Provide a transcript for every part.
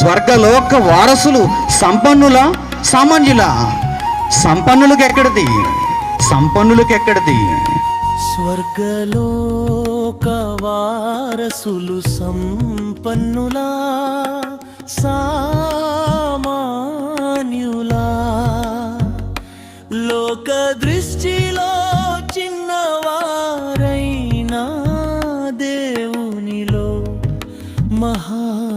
స్వర్గలోక వారసులు సంపన్నుల? సామాన్యుల? సంపన్నులకు ఎక్కడిది సంపన్నులకు ఎక్కడిది స్వర్గలోక వారసులు సంపన్నులా? సామాన్యులా? లోక దృష్టిలో చిన్నవారైనా దేవునిలో మహా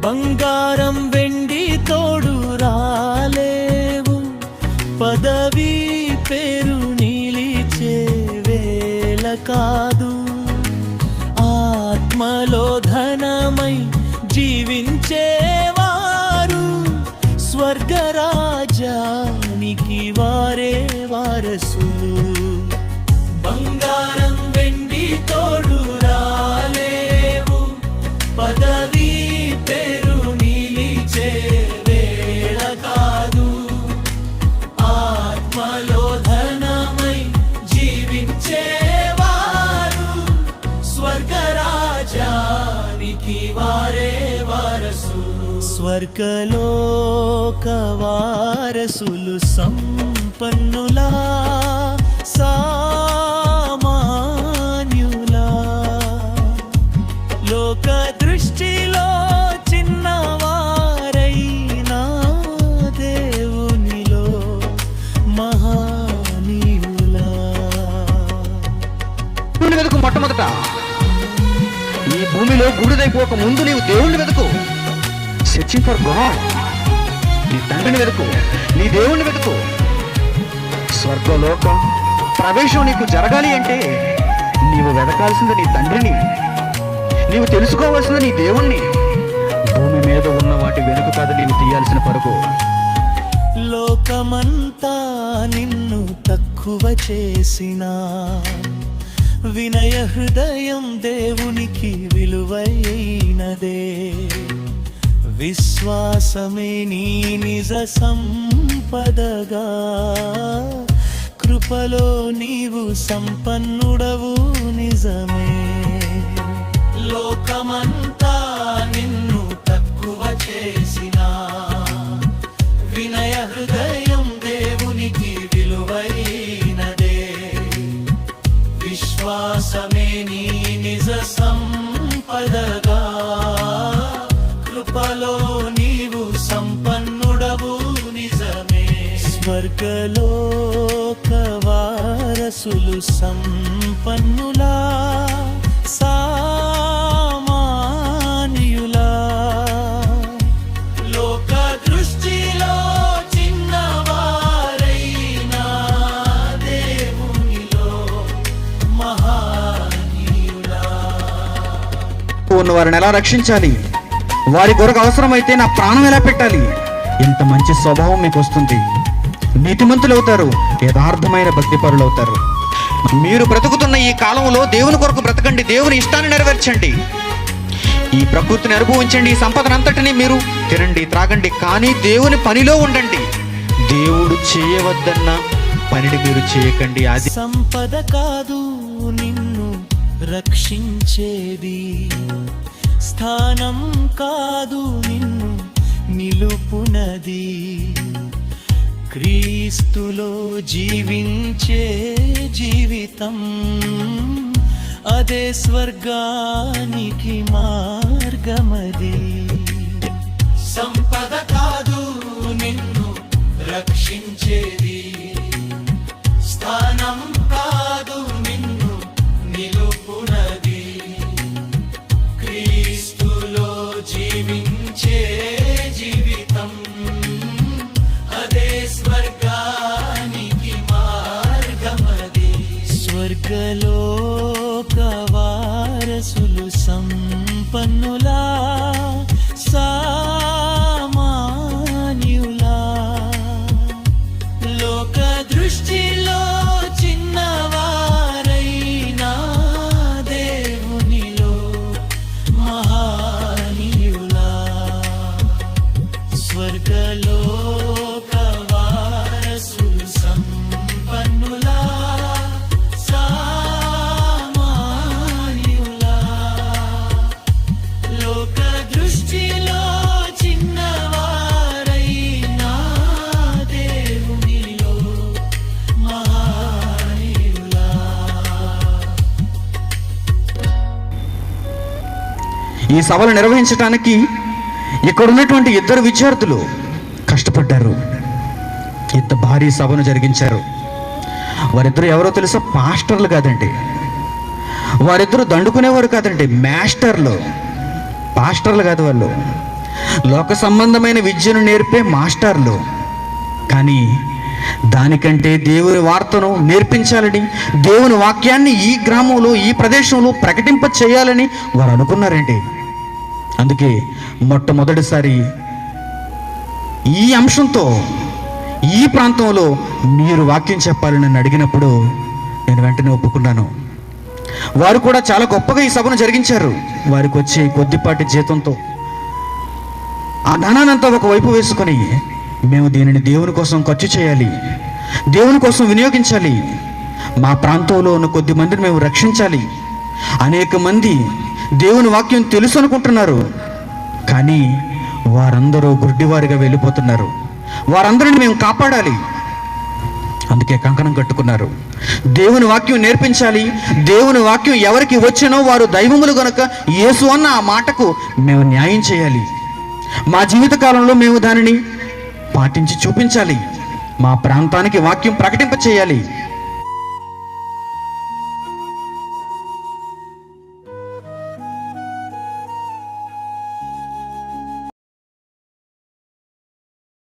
బంగారం వెండి తోడు రాలేవు. పదవి పేరు నీలిచే వేల కాదు. ఆత్మలో ధనమై జీవించేవారు. స్వర్గరాజానికి వారే వారసు. వారే వారసు. స్వర్గలోక వారసులు సంపన్నులా సామాన్యులా. లోక దృష్టిలో చిన్నవారైనా దేవునిలో మహానీయులా. మొట్టమొదట ఈ భూమిలో గుడిదైపోక ముందు నీవు దేవుణ్ణి వెతుకు. సెర్చింగ్ ఫర్ గాడ్ నీ తండ్రిని వెతుకు. నీ దేవుణ్ణి వెతుకు. స్వర్గలోకం ప్రవేశం నీకు జరగాలి అంటే నీవు వెతకాల్సింది నీ తండ్రిని. నీవు తెలుసుకోవాల్సింది నీ దేవుణ్ణి. భూమి మీద ఉన్న వాటి వెనుక కాదు నీవు తీయాల్సిన పరుగు. లోకమంతా నిన్ను తక్కువ చేసినా వినయ హృదయం దేవునికి విలువైనదే. విశ్వాసమే నీ నిజ సంపదగా. కృపలో నీవు సంపన్నుడవు నిజమే. లోకమంతా నిన్ను తక్కువ చేసిన స్వర్గలోక వారసులు సంపన్నులా సామాన్యులా. లోక దృష్టిలో చిన్నవారైనా దేవునిలో మహానీయులా. ఉన్న వారిని ఎలా రక్షించాలి? వారి కొరకు అవసరమైతే నా ప్రాణం ఎలా పెట్టాలి? ఇంత మంచి స్వభావం మీకు వస్తుంది. నీతిమంతులవుతారు యథార్థమైన భక్తిపరులు అవుతారు మీరు బ్రతుకుతున్న ఈ కాలంలో దేవుని కొరకు బ్రతకండి దేవుని ఇష్టాన్ని నెరవేర్చండి. ఈ ప్రకృతిని అనుభవించండి ఈ సంపదనంతటిని మీరు తినండి త్రాగండి కానీ దేవుని పనిలో ఉండండి. దేవుడు చేయవద్దన్న పనిని మీరు చేయకండి. అది సంపద కాదు నిన్ను రక్షించేది. స్థానం కాదు నిన్ను నిలుపునది. క్రీస్తులో జీవించే జీవితం అదే స్వర్గానికి మార్గమది. సంపద కాదు నిన్ను రక్షించేది. సంపన్నులా ఈ సభలు నిర్వహించడానికి ఇక్కడ ఉన్నటువంటి ఇద్దరు విద్యార్థులు కష్టపడ్డారు. ఇంత భారీ సభను జరిగించారు. వారిద్దరు ఎవరో తెలుసా? పాస్టర్లు కాదండి. వారిద్దరు దండుకునేవారు కాదండి. మాస్టర్లు. పాస్టర్లు కాదు వాళ్ళు. లోక సంబంధమైన విద్యను నేర్పే మాస్టర్లు. కానీ దానికంటే దేవుని వార్తను నేర్పించాలని దేవుని వాక్యాన్ని ఈ గ్రామంలో ఈ ప్రదేశంలో ప్రకటింప చేయాలని వారు అనుకున్నారండి. అందుకే మొట్టమొదటిసారి ఈ అంశంతో ఈ ప్రాంతంలో మీరు వాక్యం చెప్పాలని నన్ను అడిగినప్పుడు నేను వెంటనే ఒప్పుకున్నాను. వారు కూడా చాలా గొప్పగా ఈ సభను జరిగించారు. వారికి వచ్చే కొద్దిపాటి జీతంతో ఆ ధనానంతా ఒకవైపు వేసుకొని మేము దీనిని దేవుని కోసం ఖర్చు చేయాలి దేవుని కోసం వినియోగించాలి మా ప్రాంతంలో ఉన్న కొద్ది మందిని మేము రక్షించాలి అనేక మంది దేవుని వాక్యం తెలుసు అనుకుంటున్నారు. కానీ వారందరూ గుడ్డివారిగా వెళ్ళిపోతున్నారు. వారందరిని మేము కాపాడాలి. అందుకే కంకణం కట్టుకున్నారు. దేవుని వాక్యం నేర్పించాలి. దేవుని వాక్యం ఎవరికి వచ్చినో వారు దైవములు గనక యేసు అన్న ఆ మాటకు మేము న్యాయం చేయాలి. మా జీవితకాలంలో మేము దానిని పాటించి చూపించాలి. మా ప్రాంతానికి వాక్యం ప్రకటింప చేయాలి